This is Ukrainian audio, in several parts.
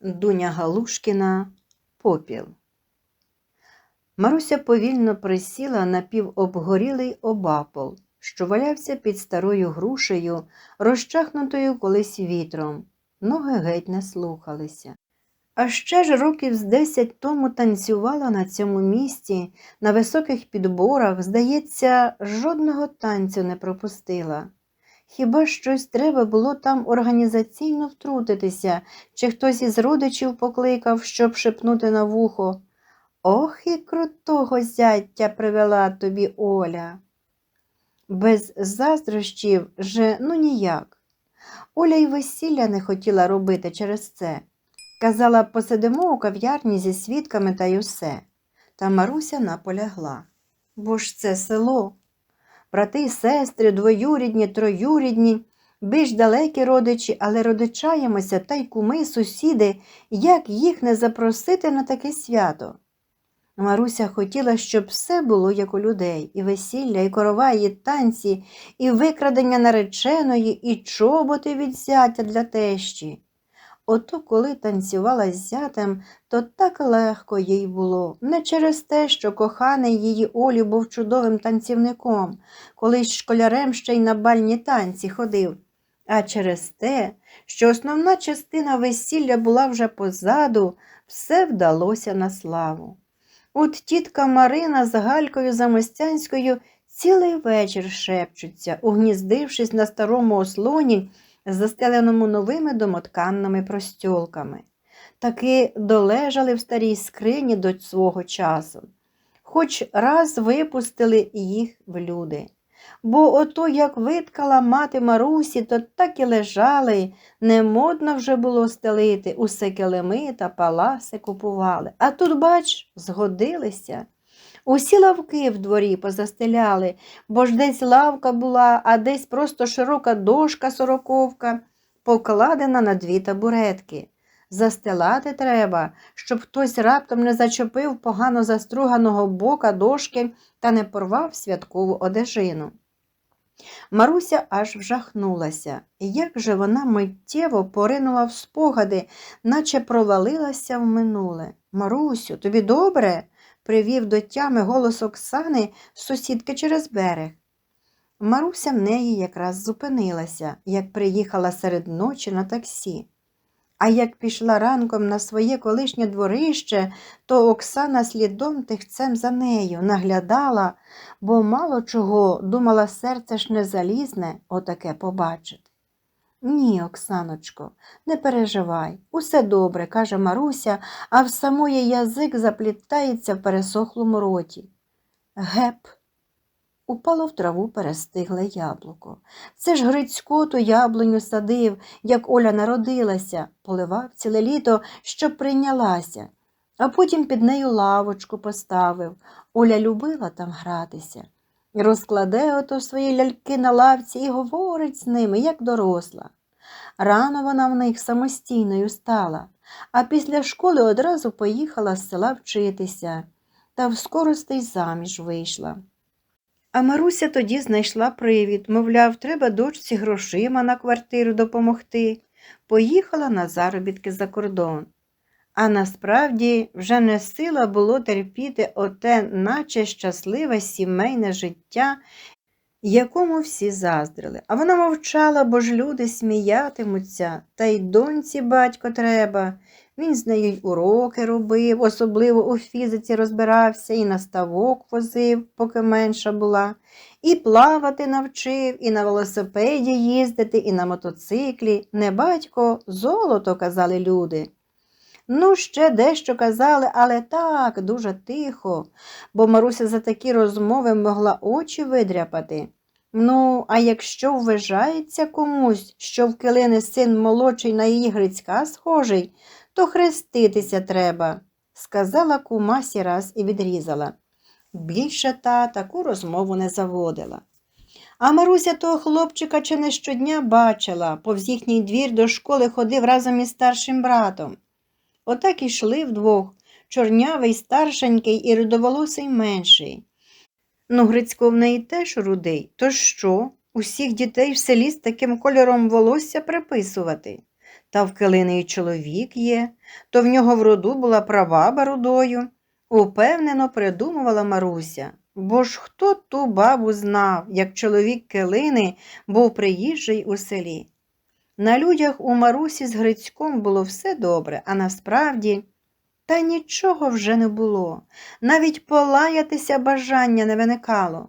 Дуня Галушкіна Попіл. Маруся повільно присіла на півобгорілий обапол, що валявся під старою грушею, розчахнутою колись вітром. Ноги геть не слухалися. А ще ж років з десять тому танцювала на цьому місці, на високих підборах, здається, жодного танцю не пропустила. Хіба щось треба було там організаційно втрутитися, чи хтось із родичів покликав, щоб шепнути на вухо. Ох, і крутого зяття привела тобі Оля. Без заздрощів же ну ніяк. Оля й весілля не хотіла робити через це. Казала, посидимо у кав'ярні зі свідками та й усе. Та Маруся наполягла. Бо ж це село. Брати сестри, двоюрідні, троюрідні, більш далекі родичі, але родичаємося та й куми, сусіди, як їх не запросити на таке свято. Маруся хотіла, щоб все було як у людей, і весілля, і корова, і танці, і викрадення нареченої, і чоботи від зятя для тещі. Ото коли танцювала з зятем, то так легко їй було, не через те, що коханий її Олі був чудовим танцівником, колись школярем ще й на бальні танці ходив, а через те, що основна частина весілля була вже позаду, все вдалося на славу. От тітка Марина з Галькою Замостянською цілий вечір шепчуться, угніздившись на старому ослоні, застеленому новими домотканними простьолками. Таки долежали в старій скрині до свого часу, хоч раз випустили їх в люди. Бо ото, як виткала мати Марусі, то так і лежали, не модно вже було стелити, усе килими та паласи купували. А тут, бач, згодилися. Усі лавки в дворі позастеляли, бо ж десь лавка була, а десь просто широка дошка сороковка, покладена на дві табуретки. Застелати треба, щоб хтось раптом не зачепив погано заструганого бока дошки та не порвав святкову одежину. Маруся аж вжахнулася. Як же вона миттєво поринула в спогади, наче провалилася в минуле. Марусю, тобі добре? Привів до тями голос Оксани з сусідки через берег. Маруся в неї якраз зупинилася, як приїхала серед ночі на таксі. А як пішла ранком на своє колишнє дворище, то Оксана слідом тихцем за нею наглядала, бо мало чого думала серце ж не залізне отаке побачити. Ні, Оксаночко, не переживай, усе добре, каже Маруся, а в самої язик заплітається в пересохлому роті. Геп. Упало в траву перестигле яблуко. Це ж Грицько ту яблуню садив, як Оля народилася, поливав ціле літо, щоб прийнялася, а потім під нею лавочку поставив. Оля любила там гратися. Розкладе ото свої ляльки на лавці і говорить з ними, як доросла. Рано вона в них самостійною стала, а після школи одразу поїхала з села вчитися та вскорости й заміж вийшла. А Маруся тоді знайшла привід, мовляв, треба дочці грошима на квартиру допомогти. Поїхала на заробітки за кордон. А насправді вже не сила було терпіти оте, наче щасливе сімейне життя, якому всі заздрили. А вона мовчала, бо ж люди сміятимуться, та й доньці батько треба. Він з нею й уроки робив, особливо у фізиці розбирався, і на ставок возив, поки менша була, і плавати навчив, і на велосипеді їздити, і на мотоциклі. Не батько, золото, казали люди. Ну, ще дещо казали, але так, дуже тихо, бо Маруся за такі розмови могла очі видряпати. Ну, а якщо вважається комусь, що в килини син молодший на її Грицька схожий, то хреститися треба, сказала кумасі раз і відрізала. Більше та таку розмову не заводила. А Маруся того хлопчика чи не щодня бачила, повз їхній двір до школи ходив разом із старшим братом. Отак ішли вдвох чорнявий, старшенький і рудоволосий менший. Ну, Грицько в неї теж рудий, то що, усіх дітей в селі з таким кольором волосся приписувати? Та в Килини й чоловік є, то в нього в роду була прабаба рудою, упевнено придумувала Маруся. Бо ж хто ту бабу знав, як чоловік Килини був приїжджий у селі. На людях у Марусі з Грицьком було все добре, а насправді та нічого вже не було, навіть полаятися бажання не виникало.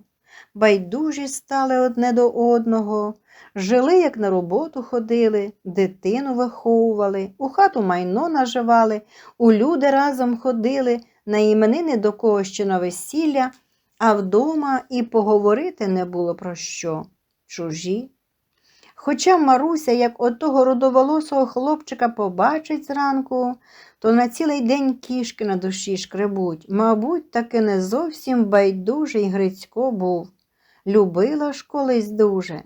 Байдужі стали одне до одного, жили, як на роботу ходили, дитину виховували, у хату майно наживали, у люди разом ходили, на іменини до когось чи на весілля, а вдома і поговорити не було про що. Чужі. Хоча Маруся, як отого рудоволосого хлопчика побачить зранку, то на цілий день кішки на душі шкребуть. Мабуть, таки не зовсім байдужий Грицько був. Любила ж колись дуже.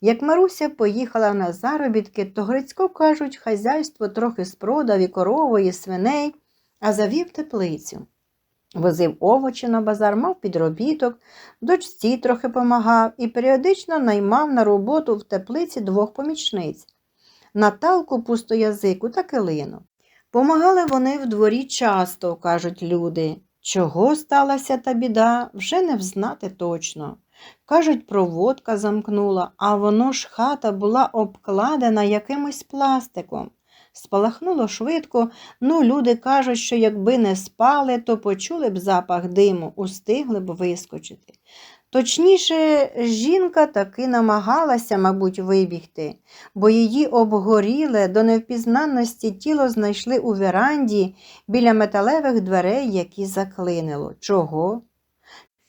Як Маруся поїхала на заробітки, то Грицько, кажуть, хазяйство трохи спродав і корову, і свиней, а завів теплицю. Возив овочі на базар, мав підробіток, дочці трохи помагав і періодично наймав на роботу в теплиці двох помічниць Наталку пустоязику та килину. Помагали вони в дворі часто, кажуть люди. Чого сталася та біда, вже не взнати точно. Кажуть, проводка замкнула, а воно ж хата була обкладена якимось пластиком. Спалахнуло швидко, ну люди кажуть, що якби не спали, то почули б запах диму, устигли б вискочити. Точніше, жінка таки намагалася, мабуть, вибігти, бо її обгоріле до невпізнанності тіло знайшли у веранді біля металевих дверей, які заклинило. Чого?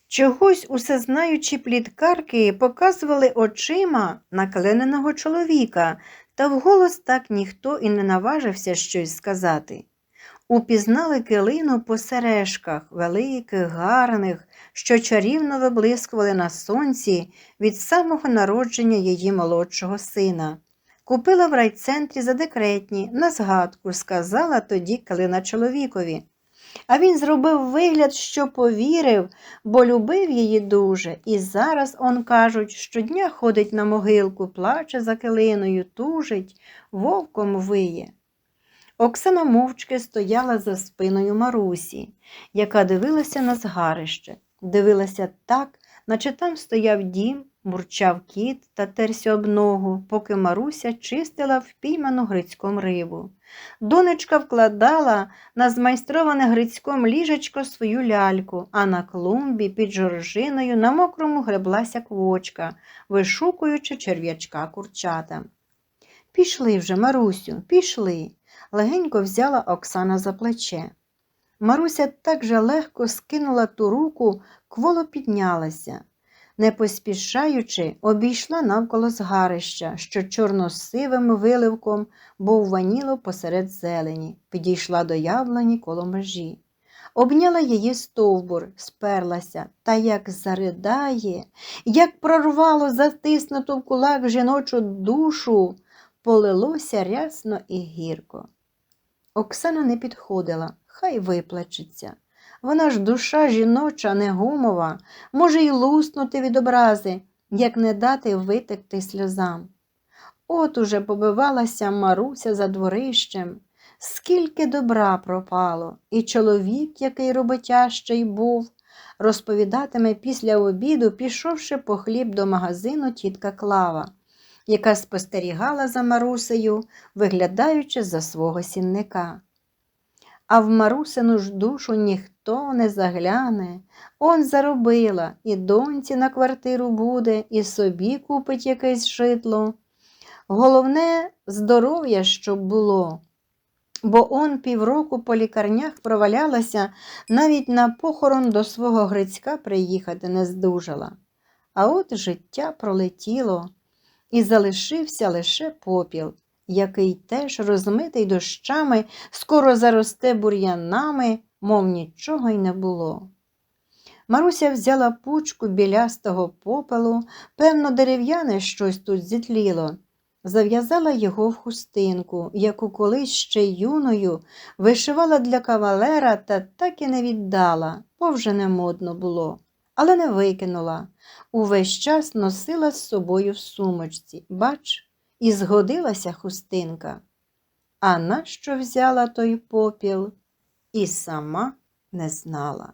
Чогось усезнаючі пліткарки показували очима наклиненого чоловіка, та вголос так ніхто і не наважився щось сказати. Упізнали килину по сережках, великих, гарних, що чарівно виблискували на сонці від самого народження її молодшого сина. Купила в райцентрі за декретні, на згадку, сказала тоді килина чоловікові. А він зробив вигляд, що повірив, бо любив її дуже, і зараз, он кажуть, щодня ходить на могилку, плаче за килиною, тужить, вовком виє. Оксана мовчки стояла за спиною Марусі, яка дивилася на згарище, дивилася так, наче там стояв дім, мурчав кіт та терся об ногу, поки Маруся чистила впійману грицьком рибу. Донечка вкладала на змайстроване грицьком ліжечко свою ляльку, а на клумбі під жоржиною на мокрому греблася квочка, вишукуючи черв'ячка курчата. Пішли вже, Марусю, пішли, легенько взяла Оксана за плече. Маруся так же легко скинула ту руку, кволо піднялася. Не поспішаючи, обійшла навколо згарища, що чорносивим виливком бовваніло посеред зелені, підійшла до яблуні коло межі. Обняла її стовбур, сперлася, та як заридає, як прорвало затиснуту в кулак жіночу душу, полилося рясно і гірко. Оксана не підходила, хай виплачеться. Вона ж душа жіноча, не гумова, може й луснути від образи, як не дати витекти сльозам. От уже побивалася Маруся за дворищем, скільки добра пропало, і чоловік, який роботящий був, розповідатиме після обіду, пішовши по хліб до магазину тітка Клава, яка спостерігала за Марусею, виглядаючи за свого сінника. А в Марусину ж душу ніхто не загляне. Он заробила, і доньці на квартиру буде, і собі купить якесь житло. Головне здоров'я, щоб було. Бо он півроку по лікарнях провалялася, навіть на похорон до свого Грицька приїхати не здужала. А от життя пролетіло, і залишився лише попіл який теж розмитий дощами, скоро заросте бур'янами, мов нічого й не було. Маруся взяла пучку білястого попелу, певно, дерев'яне щось тут зітліло, зав'язала його в хустинку, яку колись ще юною вишивала для кавалера та так і не віддала, бо вже не модно було, але не викинула. Увесь час носила з собою в сумочці. Бач, і згодилася хустинка. А нащо взяла той попіл, і сама не знала.